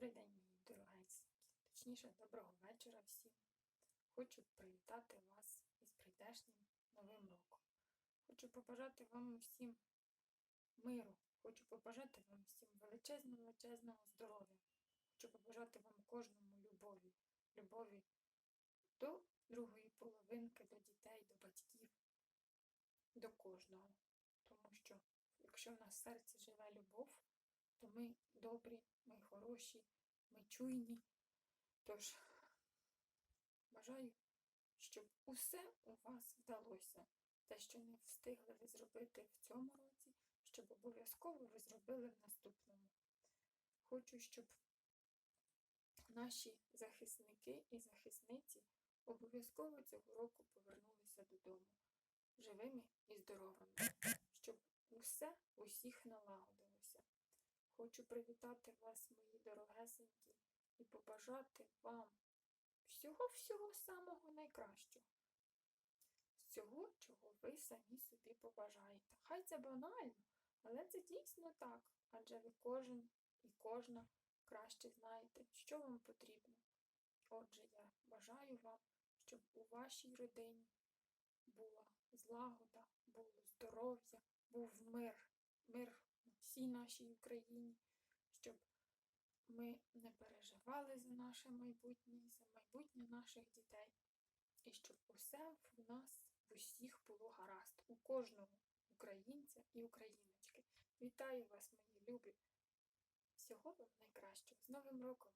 Добрий день, мої дорогенькі. Точніше, доброго вечора всім. Хочу привітати вас із прийдешнім новим роком. Хочу побажати вам всім миру. Хочу побажати вам всім величезного, величезного здоров'я. Хочу побажати вам кожному любові. Любові до другої половинки, до дітей, до батьків, до кожного. Тому що якщо в нас в серці живе любов, то ми добрі, ми хороші, ми чуйні. Тож бажаю, щоб усе у вас вдалося. Те, що не встигли ви зробити в цьому році, щоб обов'язково ви зробили в наступному. Хочу, щоб наші захисники і захисниці обов'язково цього року повернулися додому живими і здоровими, щоб усе усіх налагодилося. Хочу привітати вас, мої дорогесенькі, і побажати вам всього-всього самого найкращого. Всього, чого ви самі собі побажаєте. Хай це банально, але це дійсно так, адже ви кожен і кожна краще знаєте, що вам потрібно. Отже, я бажаю вам, щоб у вашій родині була злагода, було здоров'я, був мир, мир всій нашій Україні, щоб ми не переживали за наше майбутнє, за майбутнє наших дітей, і щоб усе в нас в усіх було гаразд, у кожного українця і україночки. Вітаю вас, мої любі! Всього вам найкращого! З Новим роком!